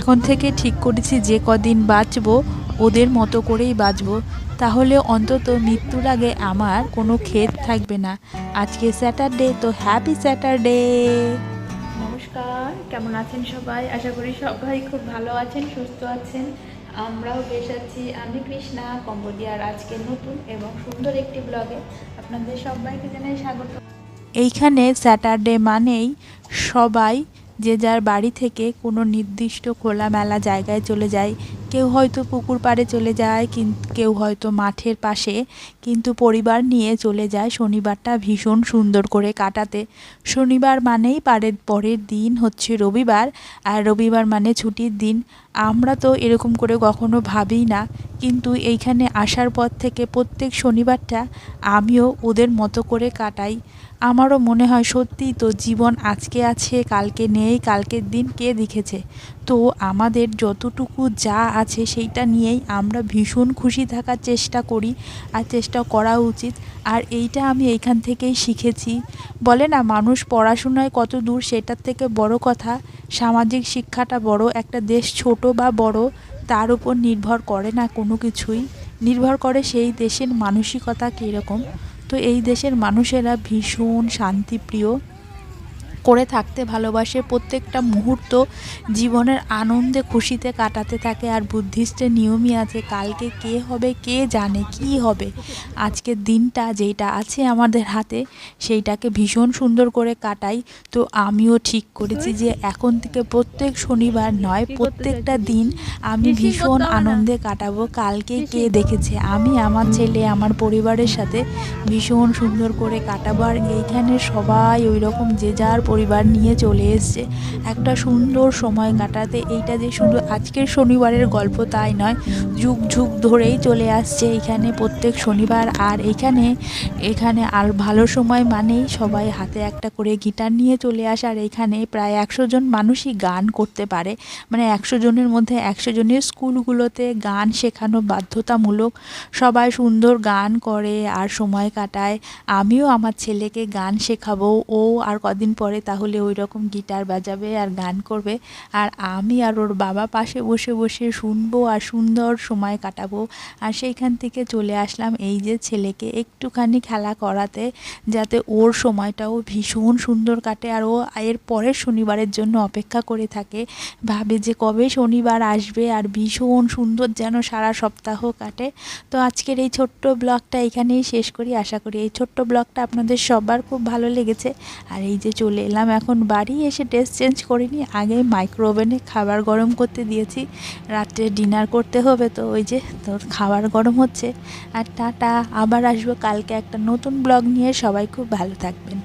এখন থেকে ঠিক করেছি যে কদিন বাঁচবো ওদের মতো করেই বাঁচব। তাহলে অন্তত মৃত্যুর আগে আমার কোনো ক্ষেত থাকবে না। আজকে স্যাটারডে তো হ্যাপি স্যাটারডে নমস্কার কেমন আছেন সবাই? আশা করি সবাই খুব ভালো আছেন সুস্থ আছেন। আমরাও বেশ আছি। আমি কৃষ্ণা কম্বোডিয়ার আজকে নতুন এবং সুন্দর একটি ব্লগে আপনাদের সবাইকে জানাই স্বাগত। এইখানে স্যাটারডে মানেই সবাই যে যার বাড়ি থেকে কোনো নির্দিষ্ট খোলামেলা জায়গায় চলে যায়। কেউ হয়তো পুকুর পাড়ে চলে যায় কিন্তু কেউ হয়তো মাঠের পাশে, কিন্তু পরিবার নিয়ে চলে যায়। শনিবারটা ভীষণ সুন্দর করে কাটাতে। শনিবার মানেই পারের পরের দিন হচ্ছে রবিবার, আর রবিবার মানে ছুটির দিন। আমরা তো এরকম করে কখনো ভাবিই না কিন্তু এইখানে আসার পর থেকে প্রত্যেক শনিবারটা আমিও ওদের মতো করে কাটাই। আমারও মনে হয় সত্যিই তো জীবন আজকে আছে, কালকে নেই, কালকের দিন কে দেখেছে? তো আমাদের যতটুকু যা আছে সেইটা নিয়েই আমরা ভীষণ খুশি থাকার চেষ্টা করি আর চেষ্টা করা উচিত। আর এইটা আমি এইখান থেকেই শিখেছি। বলে না, মানুষ পড়াশোনায় কত দূর সেটার থেকে বড় কথা। সামাজিক শিক্ষাটা বড়, একটা দেশ ছোট বা বড় তার উপর নির্ভর করে না কোনো কিছুই। নির্ভর করে সেই দেশের মানসিকতা কীরকম। তো এই দেশের মানুষেরা ভীষণ শান্তিপ্রিয়। করে থাকতে ভালোবাসে প্রত্যেকটা মুহূর্ত জীবনের আনন্দে খুশিতে কাটাতে থাকে। আর বুদ্ধিস্টের নিয়মই আছে কালকে কে হবে কে জানে কি হবে। আজকের দিনটা যেটা আছে আমাদের হাতে সেইটাকে ভীষণ সুন্দর করে কাটাই। তো আমিও ঠিক করেছি যে এখন থেকে প্রত্যেক শনিবার নয় প্রত্যেকটা দিন আমি ভীষণ আনন্দে কাটাবো। কালকে কে দেখেছে? আমি আমার ছেলে আমার পরিবারের সাথে ভীষণ সুন্দর করে কাটাবো। আর এইখানে সবাই ওই রকম যে যার পরিবার নিয়ে চলে এসছে। একটা সুন্দর সময় কাটাতে। এইটা যে শুধু আজকের শনিবারের গল্প তাই নয়। যুগ যুগ ধরেই চলে আসছে এখানে প্রত্যেক শনিবার। আর এখানে এখানে আর ভালো সময় মানেই সবাই হাতে একটা করে গিটার নিয়ে চলে আসে। আর এখানে প্রায় একশো জন মানুষই গান করতে পারে। মানে একশো জনের মধ্যে একশো জনের স্কুলগুলোতে গান শেখানো বাধ্যতামূলক। সবাই সুন্দর গান করে আর সময় কাটায়। আমিও আমার ছেলেকে গান শেখাবো। ও আর কদিন পরে তাহলে ওই রকম গিটার বাজাবে আর গান করবে। আর আমি আর ওর বাবা পাশে বসে বসে শুনব আর সুন্দর সময় কাটাবো। আর সেইখান থেকে চলে আসলাম এই যে ছেলেকে একটুখানি খেলা করাতে, যাতে ওর সময়টাও ভীষণ সুন্দর কাটে আর ও এর পরের শনিবারের জন্য অপেক্ষা করে থাকে। ভাবে যে কবে শনিবার আসবে আর ভীষণ সুন্দর যেন সারা সপ্তাহ কাটে। তো আজকের এই ছোট্ট ব্লগটা এখানেই শেষ করি। আশা করি এই ছোট্ট ব্লগটা আপনাদের সবার খুব ভালো লেগেছে। আর এই যে চলে এলাম। এখন বাড়ি এসে ড্রেস চেঞ্জ করিনি। আগে মাইক্রো ওভেনে খাবার গরম করতে দিয়েছি। রাত্রে ডিনার করতে হবে তো ওই যে তোর খাবার গরম হচ্ছে। আর টাটা, আবার আসব। কালকে একটা নতুন ব্লগ নিয়ে। সবাই খুব ভালো থাকবেন।